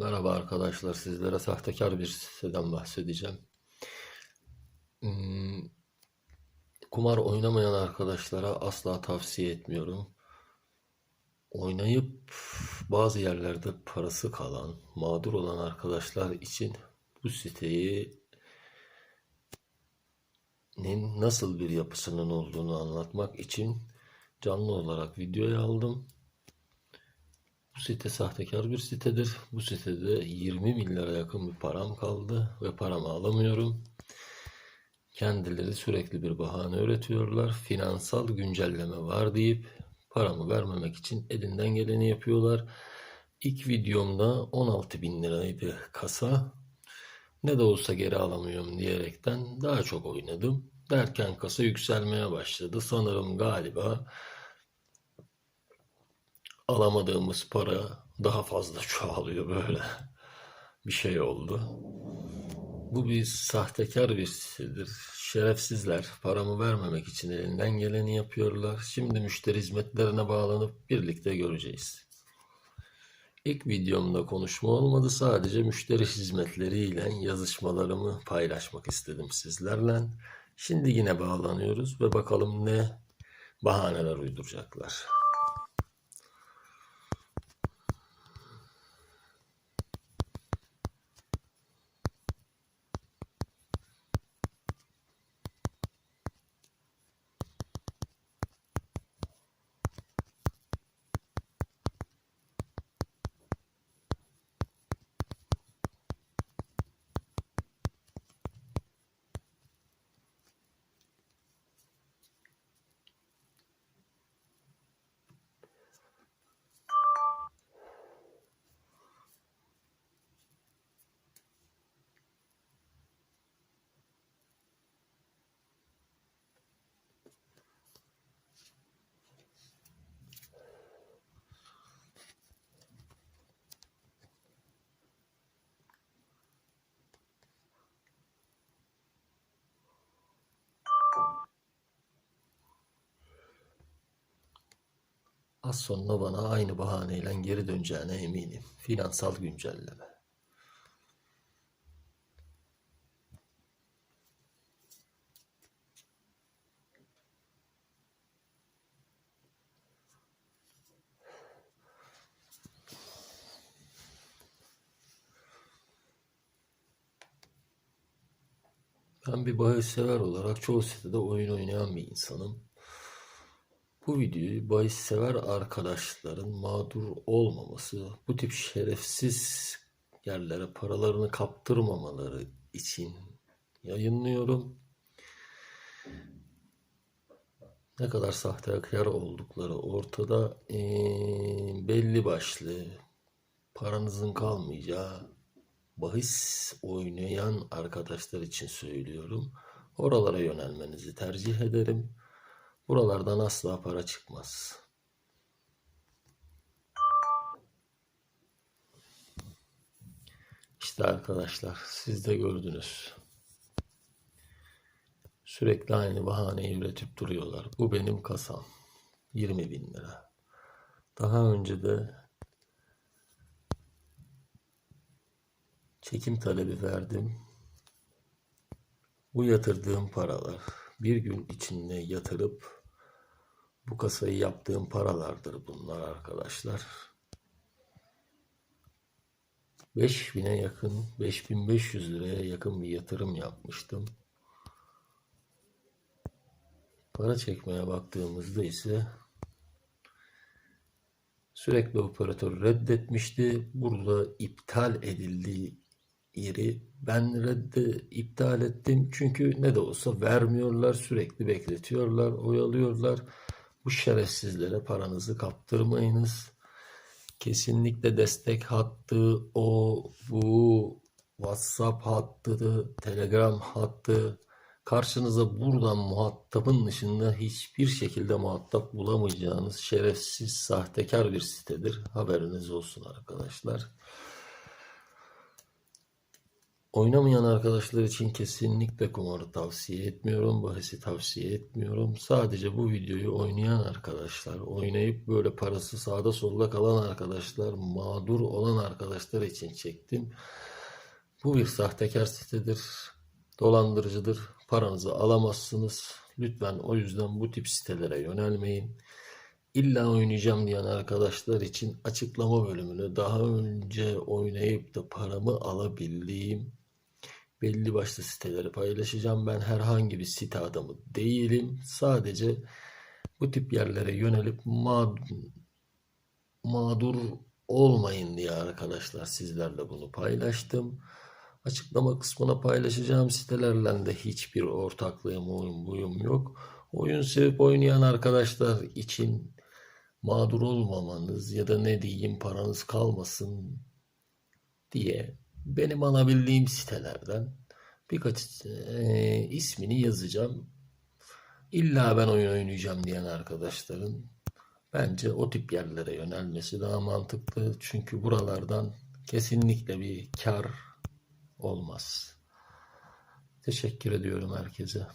Merhaba arkadaşlar, sizlere sahtekar bir siteden bahsedeceğim. Hmm, kumar oynamayan arkadaşlara asla tavsiye etmiyorum. Oynayıp bazı yerlerde parası kalan, mağdur olan arkadaşlar için bu siteyi nasıl bir yapısının olduğunu anlatmak için canlı olarak videoya aldım. Bu site sahtekar bir sitedir. Bu sitede 20 bin lira yakın bir param kaldı ve paramı alamıyorum. Kendileri sürekli bir bahane üretiyorlar. Finansal güncelleme var deyip paramı vermemek için elinden geleni yapıyorlar. İlk videomda 16 bin liraydı kasa. Ne de olsa geri alamıyorum diyerekten daha çok oynadım. Derken kasa yükselmeye başladı. Sanırım galiba alamadığımız para daha fazla çoğalıyor böyle. Bir şey oldu. Bu bir sahtekar bir. Şerefsizler paramı vermemek için elinden geleni yapıyorlar. Şimdi müşteri hizmetlerine bağlanıp birlikte göreceğiz. İlk videomda konuşma olmadı. Sadece müşteri hizmetleriyle yazışmalarımı paylaşmak istedim sizlerle. Şimdi yine bağlanıyoruz ve bakalım ne bahaneler uyduracaklar. Az sonra bana aynı bahaneyle geri döneceğine eminim. Finansal güncelleme. Ben bir bahis sever olarak çoğu sitede oyun oynayan bir insanım. Bu videoyu bahis sever arkadaşların mağdur olmaması, bu tip şerefsiz yerlere paralarını kaptırmamaları için yayınlıyorum. Ne kadar sahtekar oldukları ortada Ee, belli başlı paranızın kalmayacağı bahis oynayan arkadaşlar için söylüyorum. Oralara yönelmenizi tercih ederim. Buralardan asla para çıkmaz. İşte arkadaşlar siz de gördünüz. Sürekli aynı bahaneyi üretip duruyorlar. Bu benim kasam. 20 bin lira. Daha önce de çekim talebi verdim. Bu yatırdığım paralar bir gün içinde yatırıp bu kasayı yaptığım paralardır bunlar arkadaşlar. 5000'e yakın, 5500 liraya yakın bir yatırım yapmıştım. Para çekmeye baktığımızda ise sürekli operatör reddetmişti. Burada iptal edildiği yeri ben redde iptal ettim. Çünkü ne de olsa vermiyorlar, sürekli bekletiyorlar, oyalıyorlar. Bu şerefsizlere paranızı kaptırmayınız. Kesinlikle destek hattı, o, bu, WhatsApp hattı, Telegram hattı. Karşınıza buradan muhatabın dışında hiçbir şekilde muhatap bulamayacağınız şerefsiz, sahtekar bir sitedir. Haberiniz olsun arkadaşlar. Oynamayan arkadaşlar için kesinlikle kumarı tavsiye etmiyorum. Bahisi tavsiye etmiyorum. Sadece bu videoyu oynayan arkadaşlar, oynayıp böyle parası sağda solda kalan arkadaşlar, mağdur olan arkadaşlar için çektim. Bu bir sahtekar sitedir, dolandırıcıdır. Paranızı alamazsınız. Lütfen o yüzden bu tip sitelere yönelmeyin. İlla oynayacağım diyen arkadaşlar için açıklama bölümüne daha önce oynayıp da paramı alabildiğim belli başlı siteleri paylaşacağım. Ben herhangi bir site adamı değilim. Sadece bu tip yerlere yönelip mağdur, mağdur olmayın diye arkadaşlar sizlerle bunu paylaştım. Açıklama kısmına paylaşacağım sitelerle de hiçbir ortaklığım, oyun buyum yok. Oyun sevip oynayan arkadaşlar için mağdur olmamanız ya da ne diyeyim paranız kalmasın diye benim alabildiğim sitelerden birkaç e, ismini yazacağım. İlla ben oyun oynayacağım diyen arkadaşların bence o tip yerlere yönelmesi daha mantıklı. Çünkü buralardan kesinlikle bir kar olmaz. Teşekkür ediyorum herkese.